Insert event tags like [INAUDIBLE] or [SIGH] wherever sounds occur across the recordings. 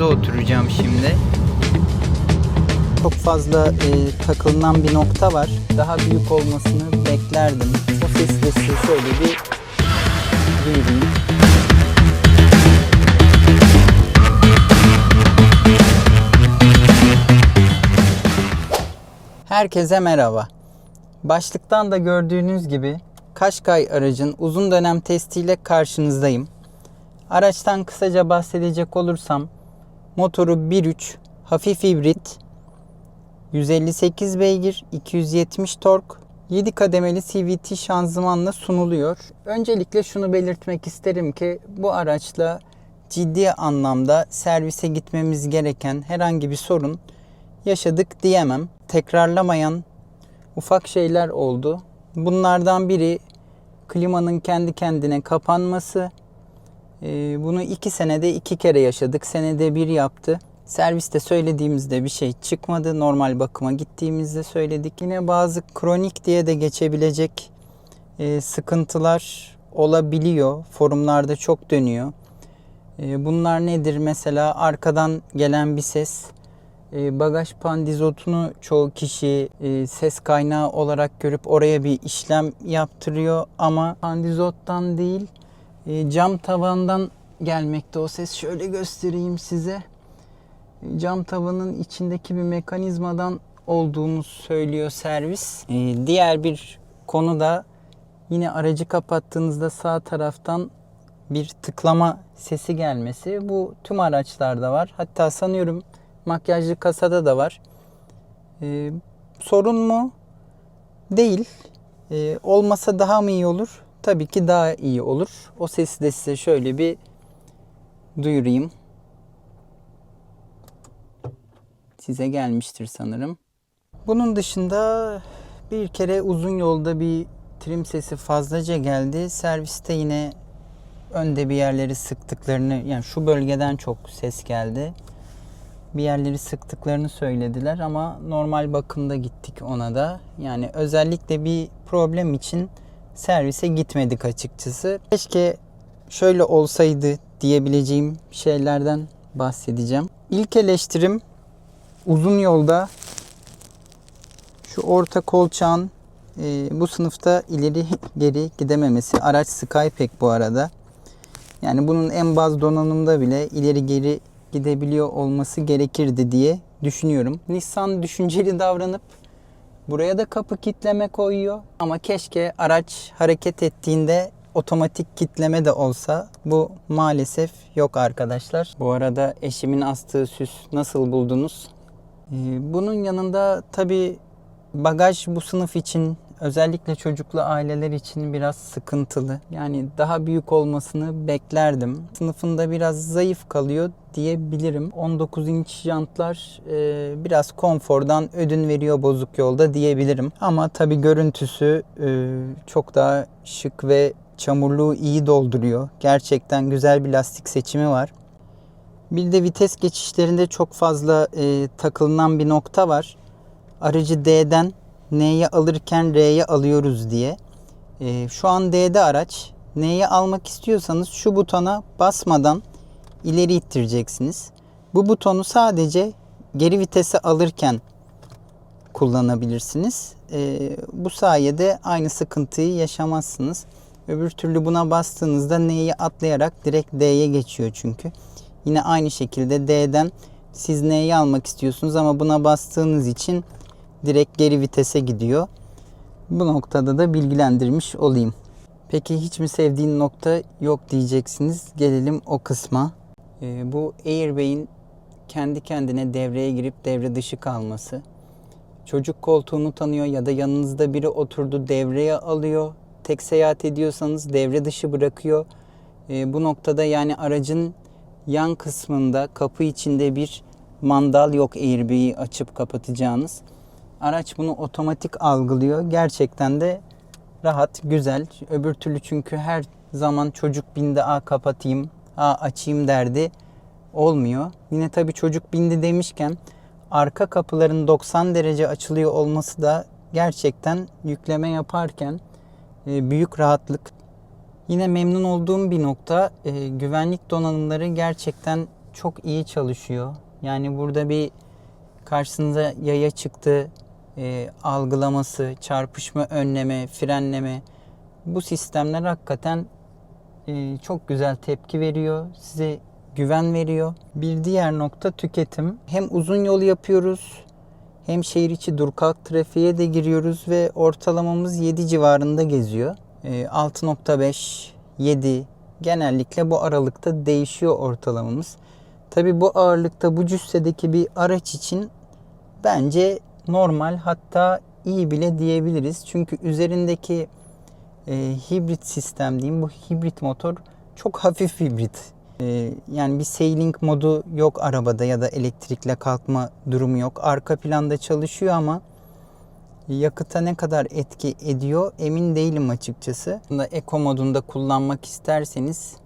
bagaja oturacağım şimdi. Çok fazla e, takılınan bir nokta var. Daha büyük olmasını beklerdim. O size şöyle bir duyurayım. Herkese merhaba. Başlıktan da gördüğünüz gibi Kaşkay aracın uzun dönem testiyle karşınızdayım. Araçtan kısaca bahsedecek olursam motoru 1.3 hafif hibrit 158 beygir 270 tork 7 kademeli CVT şanzımanla sunuluyor. Öncelikle şunu belirtmek isterim ki bu araçla ciddi anlamda servise gitmemiz gereken herhangi bir sorun yaşadık diyemem. Tekrarlamayan ufak şeyler oldu. Bunlardan biri klimanın kendi kendine kapanması. Ee, bunu iki senede iki kere yaşadık. Senede bir yaptı. Serviste söylediğimizde bir şey çıkmadı. Normal bakıma gittiğimizde söyledik. Yine bazı kronik diye de geçebilecek e, sıkıntılar olabiliyor. Forumlarda çok dönüyor. E, bunlar nedir? Mesela arkadan gelen bir ses. E, bagaj pandizotunu çoğu kişi ses kaynağı olarak görüp oraya bir işlem yaptırıyor ama pandizottan değil e, cam tavandan gelmekte o ses. Şöyle göstereyim size. E, Cam tavanın içindeki bir mekanizmadan olduğunu söylüyor servis. E, diğer bir konu da yine aracı kapattığınızda sağ taraftan bir tıklama sesi gelmesi. Bu tüm araçlarda var. Hatta sanıyorum makyajlı kasada da var. Ee, sorun mu? Değil. Ee, olmasa daha mı iyi olur? Tabii ki daha iyi olur. O sesi de size şöyle bir duyurayım. Size gelmiştir sanırım. Bunun dışında bir kere uzun yolda bir trim sesi fazlaca geldi. Serviste yine önde bir yerleri sıktıklarını yani şu bölgeden çok ses geldi bir yerleri sıktıklarını söylediler ama normal bakımda gittik ona da. Yani özellikle bir problem için servise gitmedik açıkçası. Keşke şöyle olsaydı diyebileceğim şeylerden bahsedeceğim. İlk eleştirim uzun yolda şu orta kolçağın e, bu sınıfta ileri [LAUGHS] geri gidememesi. Araç Skypack bu arada. Yani bunun en baz donanımda bile ileri geri gidebiliyor olması gerekirdi diye düşünüyorum. Nissan düşünceli davranıp buraya da kapı kitleme koyuyor. Ama keşke araç hareket ettiğinde otomatik kitleme de olsa bu maalesef yok arkadaşlar. Bu arada eşimin astığı süs nasıl buldunuz? Ee, Bunun yanında tabi bagaj bu sınıf için özellikle çocuklu aileler için biraz sıkıntılı. Yani daha büyük olmasını beklerdim. Sınıfında biraz zayıf kalıyor diyebilirim. 19 inç jantlar e, biraz konfordan ödün veriyor bozuk yolda diyebilirim. Ama tabi görüntüsü e, çok daha şık ve çamurluğu iyi dolduruyor. Gerçekten güzel bir lastik seçimi var. Bir de vites geçişlerinde çok fazla e, takılınan bir nokta var. Aracı D'den N'ye alırken R'ye alıyoruz diye. E, şu an D'de araç. N'ye almak istiyorsanız şu butona basmadan ileri ittireceksiniz. Bu butonu sadece geri vitese alırken kullanabilirsiniz. E, bu sayede aynı sıkıntıyı yaşamazsınız. Öbür türlü buna bastığınızda N'yi atlayarak direkt D'ye geçiyor çünkü. Yine aynı şekilde D'den siz N'yi almak istiyorsunuz ama buna bastığınız için direkt geri vitese gidiyor. Bu noktada da bilgilendirmiş olayım. Peki hiç mi sevdiğin nokta yok diyeceksiniz. Gelelim o kısma. Ee, bu airbag'in kendi kendine devreye girip devre dışı kalması. Çocuk koltuğunu tanıyor ya da yanınızda biri oturdu devreye alıyor. Tek seyahat ediyorsanız devre dışı bırakıyor. Ee, bu noktada yani aracın yan kısmında kapı içinde bir mandal yok airbag'i açıp kapatacağınız. Araç bunu otomatik algılıyor. Gerçekten de rahat, güzel. Öbür türlü çünkü her zaman çocuk bindi, a kapatayım, a açayım derdi olmuyor. Yine tabii çocuk bindi demişken arka kapıların 90 derece açılıyor olması da gerçekten yükleme yaparken e, büyük rahatlık. Yine memnun olduğum bir nokta e, güvenlik donanımları gerçekten çok iyi çalışıyor. Yani burada bir karşınıza yaya çıktı e, algılaması, çarpışma önleme, frenleme bu sistemler hakikaten e, çok güzel tepki veriyor. Size güven veriyor. Bir diğer nokta tüketim. Hem uzun yol yapıyoruz hem şehir içi dur kalk trafiğe de giriyoruz ve ortalamamız 7 civarında geziyor. E, 6.5, 7 genellikle bu aralıkta değişiyor ortalamamız. Tabi bu ağırlıkta bu cüssedeki bir araç için bence normal hatta iyi bile diyebiliriz. Çünkü üzerindeki e, hibrit sistem diyeyim bu hibrit motor çok hafif hibrit. E, yani bir sailing modu yok arabada ya da elektrikle kalkma durumu yok. Arka planda çalışıyor ama yakıta ne kadar etki ediyor emin değilim açıkçası. Bunda Eco modunda kullanmak isterseniz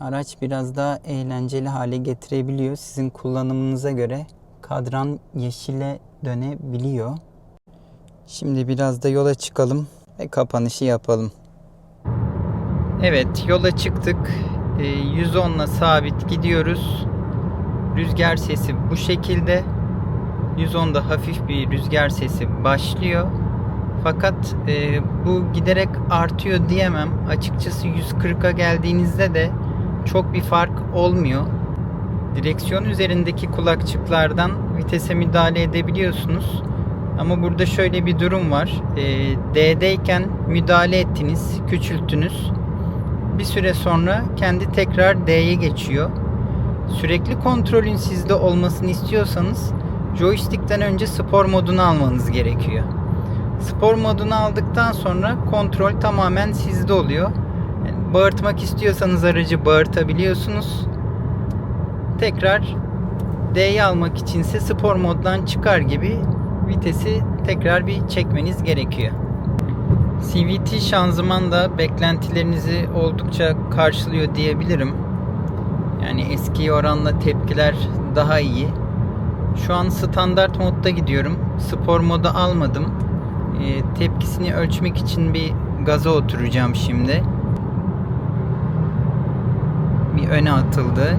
araç biraz daha eğlenceli hale getirebiliyor. Sizin kullanımınıza göre kadran yeşile dönebiliyor. Şimdi biraz da yola çıkalım ve kapanışı yapalım. Evet yola çıktık. E, 110 ile sabit gidiyoruz. Rüzgar sesi bu şekilde. 110'da hafif bir rüzgar sesi başlıyor. Fakat e, bu giderek artıyor diyemem. Açıkçası 140'a geldiğinizde de çok bir fark olmuyor. Direksiyon üzerindeki kulakçıklardan vitese müdahale edebiliyorsunuz. Ama burada şöyle bir durum var. E, D'deyken müdahale ettiniz, küçülttünüz. Bir süre sonra kendi tekrar D'ye geçiyor. Sürekli kontrolün sizde olmasını istiyorsanız joystick'ten önce spor modunu almanız gerekiyor. Spor modunu aldıktan sonra kontrol tamamen sizde oluyor. Yani bağırtmak istiyorsanız aracı bağırtabiliyorsunuz. Tekrar D'yi almak içinse spor moddan çıkar gibi vitesi tekrar bir çekmeniz gerekiyor. CVT şanzıman da beklentilerinizi oldukça karşılıyor diyebilirim. Yani eski oranla tepkiler daha iyi. Şu an standart modda gidiyorum. Spor modu almadım. E, tepkisini ölçmek için bir gaza oturacağım şimdi. Bir öne atıldı.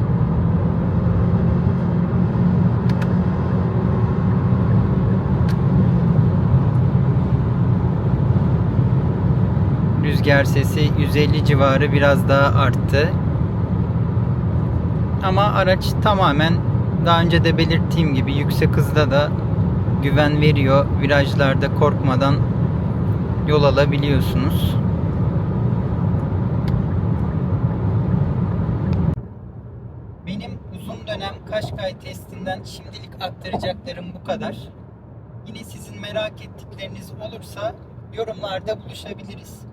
Rüzgar sesi 150 civarı biraz daha arttı. Ama araç tamamen daha önce de belirttiğim gibi yüksek hızda da güven veriyor. Virajlarda korkmadan yol alabiliyorsunuz. Benim uzun dönem Kaşkay testinden şimdilik aktaracaklarım bu kadar. Yine sizin merak ettikleriniz olursa yorumlarda buluşabiliriz.